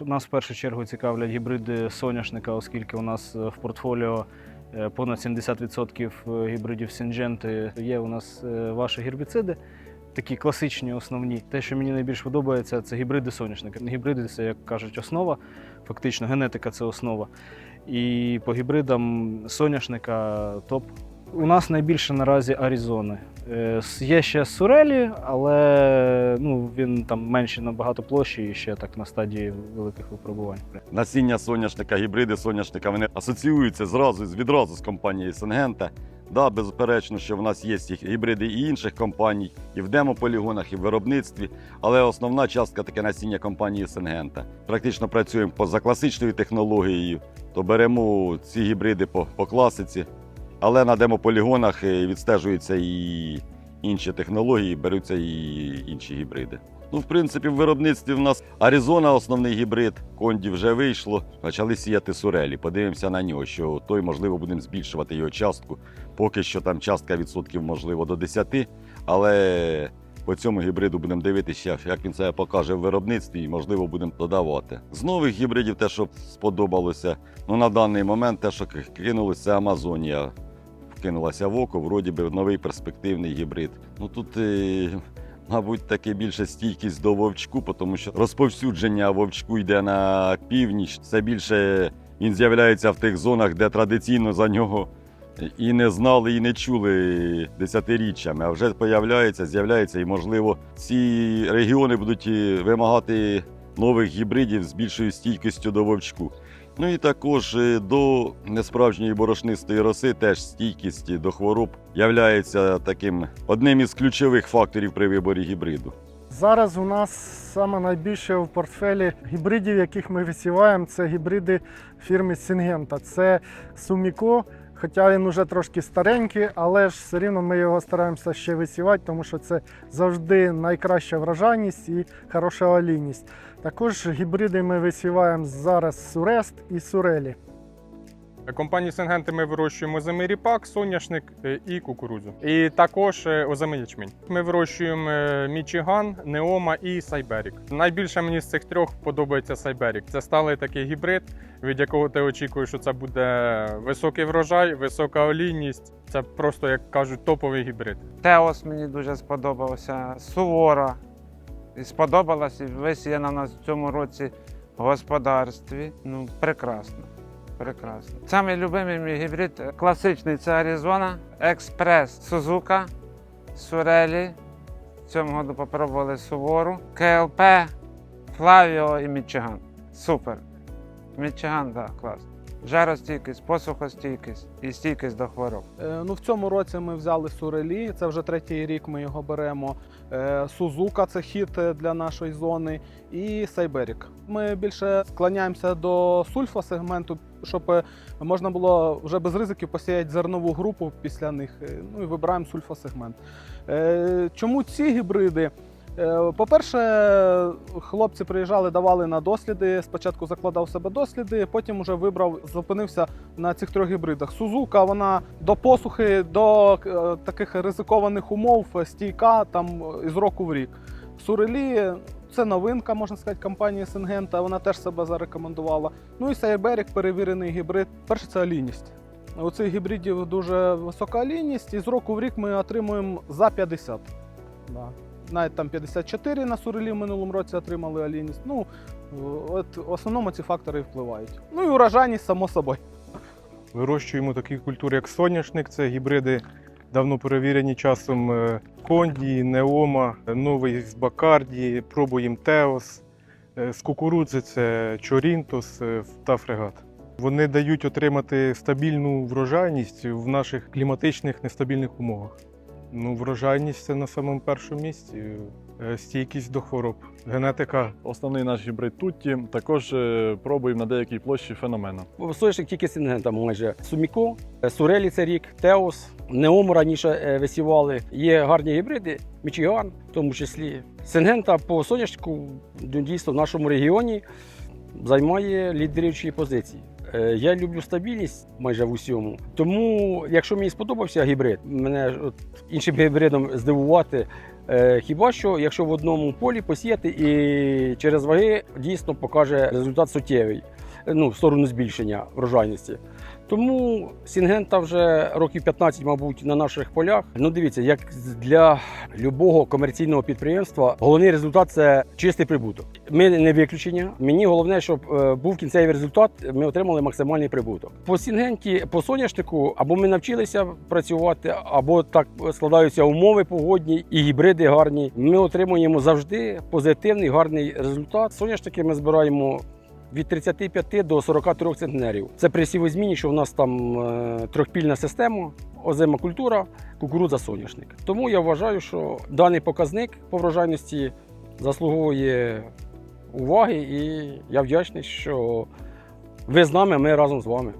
Нас в першу чергу цікавлять гібриди соняшника, оскільки у нас е, в портфоліо е, понад 70% гібридів Сіндженти є у нас е, ваші гербіциди. Такі класичні, основні. Те, що мені найбільш подобається, це гібриди соняшника. Гібриди це, як кажуть, основа. Фактично, генетика це основа. І по гібридам соняшника топ. У нас найбільше наразі Аризони. Е, Є ще Сурелі, але ну, він там менший набагато площі і ще так на стадії великих випробувань. Насіння соняшника, гібриди соняшника вони асоціюються зразу відразу з компанією Сенгента. Да, безперечно, що в нас є гібриди і інших компаній, і в демополігонах, і в виробництві. Але основна частка таке насіння компанії Сенгента. Практично працюємо поза класичною технологією, то беремо ці гібриди по, по класиці, але на демополігонах е, відстежуються і інші технології, беруться і інші гібриди. Ну, в принципі, в виробництві в нас Аризона основний гібрид, Конді вже вийшло. Почали сіяти сурелі. Подивимося на нього, що той, можливо, будемо збільшувати його частку. Поки що там частка відсотків, можливо, до 10, але по цьому гібриду будемо дивитися, як він себе покаже в виробництві, і можливо будемо додавати. З нових гібридів, те, що сподобалося, ну на даний момент те, що кинулося, Амазонія. Вкинулася в око, вроді би новий перспективний гібрид. Ну тут. е, Мабуть, таки більше стійкість до вовчку, тому що розповсюдження вовчку йде на північ. Все більше він з'являється в тих зонах, де традиційно за нього і не знали, і не чули десятиріччями. А вже появляється, з'являється, і можливо, ці регіони будуть е, вимагати нових гібридів з більшою стійкістю до вовчку. Ну і також е, до несправжньої борошнистої роси теж стійкість до хвороб являється таким одним із ключових факторів при виборі гібриду. Зараз у нас саме найбільше в портфелі гібридів, яких ми висіваємо, це гібриди фірми Сінгента. Це Суміко, хоча він уже трошки старенький, але ж все рівно ми його стараємося ще висівати, тому що це завжди найкраща врожайність і хороша олійність. Також гібриди ми висіваємо зараз Сурест і Сурелі. Компанії Сенгенти ми вирощуємо озимий ріпак, соняшник е, і кукурудзу. І також е, озимий ячмінь. Ми вирощуємо е, Мічиган, Неома і Сайберік. Найбільше мені з цих трьох подобається Сайберік. Це сталий такий гібрид, від якого ти очікуєш, що це буде високий врожай, висока олійність. Це просто, як кажуть, топовий гібрид. Теос мені дуже сподобався, Сувора. І сподобалась і висіяна в нас в цьому році в господарстві. Ну, прекрасно. Прекрасно. Самий любимий мій гібрид класичний це Аризона, Експрес Сузука, Сурелі. В цьому году попробували Сувору, КЛП, Флавіо і Мічиган. Супер. Мічиган, так, класно. Жаростійкість, посухостійкість і стійкість до хвороб. Е, Ну, в цьому році ми взяли Сурелі, це вже третій рік ми його беремо. Е, Сузука це хід е, для нашої зони, і Сайберік. Ми більше склоняємося до сульфа сегменту, щоб можна було вже без ризиків посіяти зернову групу після них. Ну і вибираємо сульфа-сегмент. Е, Чому ці гібриди? Е, По-перше, хлопці приїжджали, давали на досліди. Спочатку закладав себе досліди, потім вже вибрав, зупинився на цих трьох гібридах. Сузука, вона до посухи, до е, таких ризикованих умов, е, стійка там із року в рік. Сурелі це новинка, можна сказати, компанії Сингента. Вона теж себе зарекомендувала. Ну і Сайберік перевірений гібрид. Перше це олійність. У цих гібридів дуже висока олійність, і з року в рік ми отримуємо за 50. Да. Навіть там 54 на сурелі в минулому році отримали олійність. Ну, от в основному ці фактори впливають. Ну і урожайність, само собою. Вирощуємо такі культури, як соняшник, це гібриди давно перевірені часом е, Конді, Неома, е, новий з Бакарді, пробуємо Теос. Е, З кукурудзи це Чорінтос та фрегат. Вони дають отримати стабільну врожайність в наших кліматичних нестабільних умовах. Ну, врожайність це на самому першому місці, Е, стійкість до хвороб, генетика Основний наш гібрид Тутті. Також е, пробуємо на деякій площі феномена. Соняшник тільки сингента майже Суміко, е, Сурелі це рік, Теос, Неому раніше висівали. Є гарні гібриди, Мічиган, в тому числі. Сингента по соняшнику ну, дійсно в нашому регіоні займає лідируючі позиції. Е, Я люблю стабільність майже в усьому. Тому, якщо мені сподобався гібрид, мене от іншим гібридом здивувати Е, Хіба що, якщо в одному полі посіяти і через ваги дійсно покаже результат суттєвий, ну, в сторону збільшення врожайності. Тому Сінгента вже років 15, мабуть, на наших полях. Ну, дивіться, як для любого комерційного підприємства, головний результат це чистий прибуток. Ми не виключення. Мені головне, щоб е, був кінцевий результат, ми отримали максимальний прибуток. По Сінгенті, по соняшнику, або ми навчилися працювати, або так складаються умови погодні і гібриди гарні. Ми отримуємо завжди позитивний гарний результат. Соняшники ми збираємо від 35 до 43 центнерів. Це при сівозміні, що в нас там е, трьохпільна система, озима культура, кукурудза, соняшник. Тому я вважаю, що даний показник по врожайності заслуговує уваги, і я вдячний, що ви з нами, ми разом з вами.